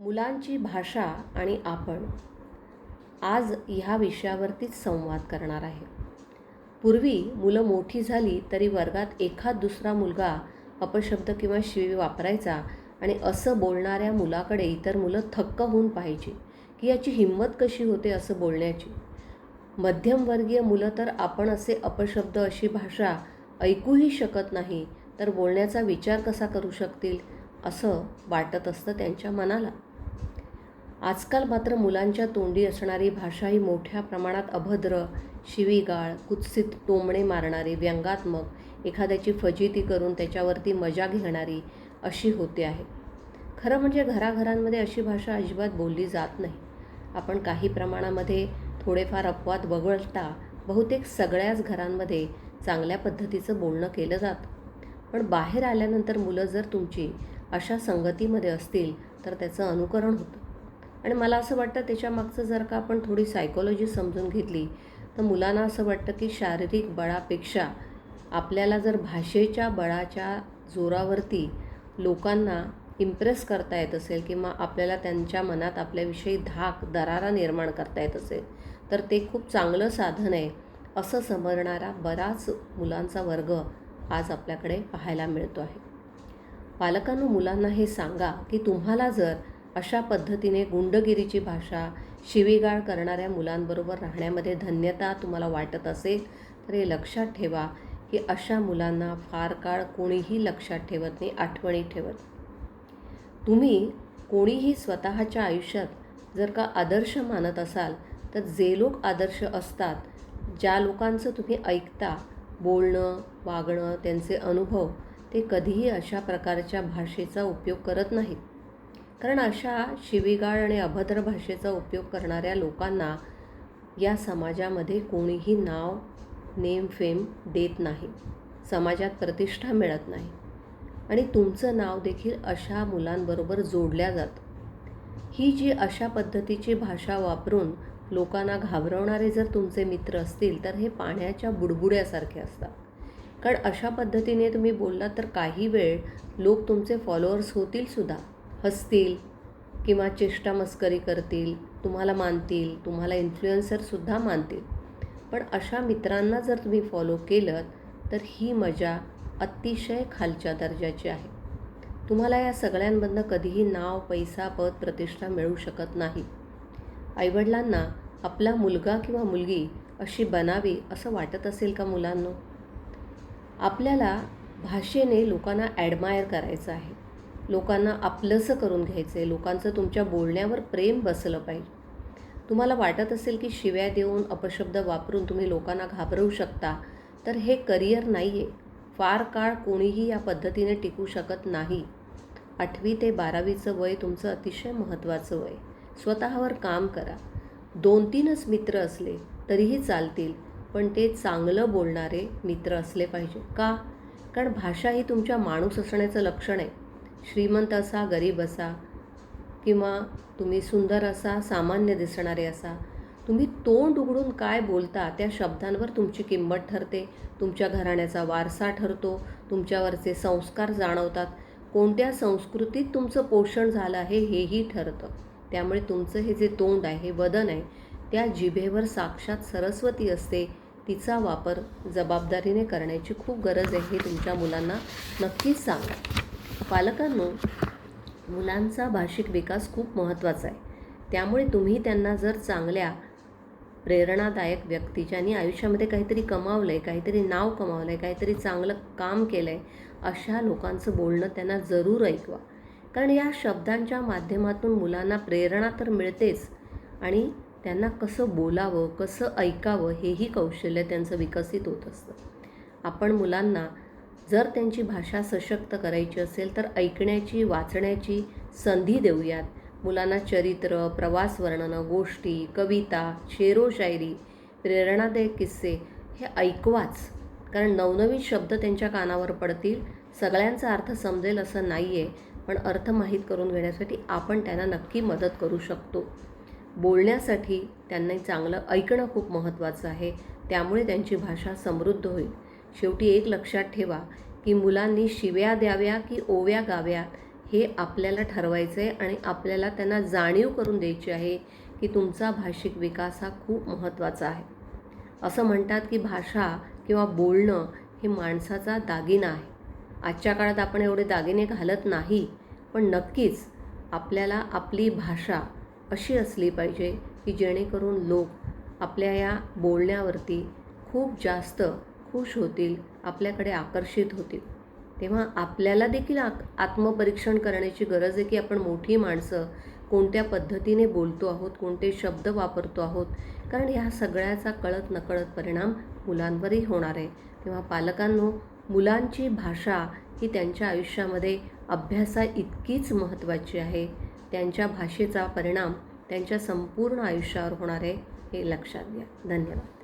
मुलांची भाषा आणि आपण आज ह्या विषयावरतीच संवाद करणार आहे. पूर्वी मुलं मोठी झाली तरी वर्गात एखाद दुसरा मुलगा अपशब्द किंवा शिवी वापरायचा आणि असं बोलणाऱ्या मुलाकडे इतर मुलं थक्क होऊन पाहिजे की याची हिंमत कशी होते असं बोलण्याची. मध्यमवर्गीय मुलं तर आपण असे अपशब्द अशी भाषा ऐकूही शकत नाही तर बोलण्याचा विचार कसा करू शकतील असं वाटत असतं त्यांच्या मनाला. आजकाल मात्र मुलांच्या तोंडी असणारी भाषा ही मोठ्या प्रमाणात अभद्र शिवीगाळ कुत्सित टोमणे मारणारी व्यंगात्मक एखाद्याची फजिती करून त्याच्यावरती मजा घेणारी अशी होते आहे. खरं म्हणजे घराघरांमध्ये अशी भाषा अजिबात बोलली जात नाही. आपण काही प्रमाणामध्ये थोडेफार अपवाद वगळता बहुतेक सगळ्याच घरांमध्ये चांगल्या पद्धतीचं बोलणं केलं जातं. पण बाहेर आल्यानंतर मुलं जर तुमची अशा संगतीमध्ये असतील तर त्याचं अनुकरण होतं. आणि मला असं वाटतं त्याच्यामागचं जर का आपण थोडी सायकोलॉजी समजून घेतली तर मुलांना असं वाटतं की शारीरिक बळापेक्षा आपल्याला जर भाषेच्या बळाच्या जोरावरती लोकांना इम्प्रेस करता येत असेल किंवा आपल्याला त्यांच्या मनात आपल्याविषयी धाक दरारा निर्माण करता येत असेल तर ते खूप चांगलं साधन आहे असं समजणारा बराच मुलांचा वर्ग आज आपल्याकडे पाहायला मिळतो आहे. पालकांनो मुलांना हे सांगा की तुम्हाला जर अशा पद्धतीने गुंडगिरीची भाषा शिवीगाळ करणाऱ्या मुलांबरोबर राहण्यामध्ये धन्यता तुम्हाला वाटत असेल तर हे लक्षात ठेवा की अशा मुलांना फार काळ कोणीही लक्षात ठेवत नाही आठवणी ठेवत तुम्ही कोणीही स्वतःच्या आयुष्यात जर का आदर्श मानत असाल तर जे लोक आदर्श असतात ज्या लोकांचं तुम्ही ऐकता बोलणं वागणं त्यांचे अनुभव ते कधीही अशा प्रकारच्या भाषेचा उपयोग करत नाहीत. कारण अशा शिवीगाळ आणि अभद्र भाषेचा उपयोग करणाऱ्या लोकांना या समाजामध्ये कोणीही नाव नेम फेम देत नाही. समाजात प्रतिष्ठा मिळत नाही. आणि तुमचं नाव देखील अशा मुलांबरोबर जोडल्या जातं. ही जी अशा पद्धतीची भाषा वापरून लोकांना घाबरवणारे जर तुमचे मित्र असतील तर हे पाण्याच्या बुडबुड्यासारखे असतात. कारण अशा पद्धतीने तुम्ही बोललात तर काही वेळ लोक तुमचे फॉलोअर्स होतील सुद्धा. हसतील किंवा चेष्टा मस्करी करतील तुम्हाला मानतील तुम्हाला इन्फ्लुएन्सरसुद्धा मानतील. पण अशा मित्रांना जर तुम्ही फॉलो केलं तर ही मजा अतिशय खालच्या दर्जाची आहे. तुम्हाला या सगळ्यांमधनं कधीही नाव पैसा पद प्रतिष्ठा मिळू शकत नाही. आईवडिलांना आपला मुलगा किंवा मुलगी अशी बनावी असं वाटत असेल का मुलांनो? आपल्याला भाषेने लोकांना ॲडमायर करायचं आहे. लोकांना आपलंसं करून घ्यायचं आहे लोकांचं तुमच्या बोलण्यावर प्रेम बसलं पाहिजे. तुम्हाला वाटत असेल की शिव्या देऊन अपशब्द वापरून तुम्ही लोकांना घाबरवू शकता तर हे करिअर नाही आहे फार काळ कोणीही या पद्धतीने टिकू शकत नाही. आठवी ते बारावीचं वय तुमचं अतिशय महत्त्वाचं वय. स्वतःवर काम करा. दोन तीनच मित्र असले तरीही चालतील पण ते चांगलं बोलणारे मित्र असले पाहिजे. का? कारण भाषा ही तुमच्या माणूस असण्याचं लक्षण आहे. श्रीमंत असा गरीब असा किंवा तुम्ही सुंदर असा सामान्य दिसणारे असा तुम्ही तोंड उघडून काय बोलता त्या शब्दांवर तुमची किंमत ठरते. तुमच्या घराण्याचा वारसा ठरतो तुमच्यावरचे संस्कार जाणवतात. कोणत्या संस्कृतीत तुमचं पोषण झालं आहे हेही ठरतं. त्यामुळे तुमचं हे जे तोंड आहे हे वदन आहे त्या जिभेवर साक्षात सरस्वती असते तिचा वापर जबाबदारीने करण्याची खूप गरज आहे हे तुमच्या मुलांना नक्कीच सांगा. पालकांनो मुलांचा भाषिक विकास खूप महत्त्वाचा आहे. त्यामुळे तुम्ही त्यांना जर चांगल्या प्रेरणादायक व्यक्ती ज्यांनी आयुष्यामध्ये काहीतरी कमावलं आहे काहीतरी नाव कमावलं आहे काहीतरी चांगलं काम केलं आहे अशा लोकांचं बोलणं त्यांना जरूर ऐकवा. कारण या शब्दांच्या माध्यमातून मुलांना प्रेरणा तर मिळतेच आणि त्यांना कसं बोलावं कसं ऐकावं हेही कौशल्य त्यांचं विकसित होत असतं. आपण मुलांना जर त्यांची भाषा सशक्त करायची असेल तर ऐकण्याची वाचण्याची संधी देऊयात. मुलांना चरित्र प्रवास वर्णनं गोष्टी कविता शेरो शायरी प्रेरणादायक किस्से हे ऐकवाच. कारण नवनवीन शब्द त्यांच्या कानावर पडतील सगळ्यांचा अर्थ समजेल असं नाही आहे पण अर्थ माहीत करून घेण्यासाठी आपण त्यांना नक्की मदत करू शकतो. बोलण्यासाठी त्यांना चांगलं ऐकणं खूप महत्त्वाचं आहे. त्यामुळे त्यांची भाषा समृद्ध होईल. शेवटी एक लक्षात ठेवा की मुलांनी शिव्या द्याव्या की ओव्या गाव्या हे आपल्याला ठरवायचं आहे आणि आपल्याला त्यांना जाणीव करून द्यायची आहे की तुमचा भाषिक विकास हा खूप महत्त्वाचा आहे. असं म्हणतात की भाषा किंवा बोलणं हे माणसाचा दागिना आहे. आजच्या काळात आपण एवढे दागिने घालत नाही पण नक्कीच आपल्याला आपली भाषा अशी असली पाहिजे की जेणेकरून लोक आपल्या या बोलण्यावरती खूप जास्त खुश होतील आपल्याकडे आकर्षित होतील. तेव्हा आपल्याला देखील आक आत्मपरीक्षण करण्याची गरज आहे की आपण मोठी माणसं कोणत्या पद्धतीने बोलतो आहोत कोणते शब्द वापरतो आहोत कारण ह्या सगळ्याचा कळत नकळत परिणाम मुलांवरही होणार आहे. तेव्हा पालकांनो मुलांची भाषा ही त्यांच्या आयुष्यामध्ये अभ्यासा इतकीच महत्त्वाची आहे. त्यांच्या भाषेचा परिणाम त्यांच्या संपूर्ण आयुष्यावर होणार आहे हे लक्षात घ्या. धन्यवाद.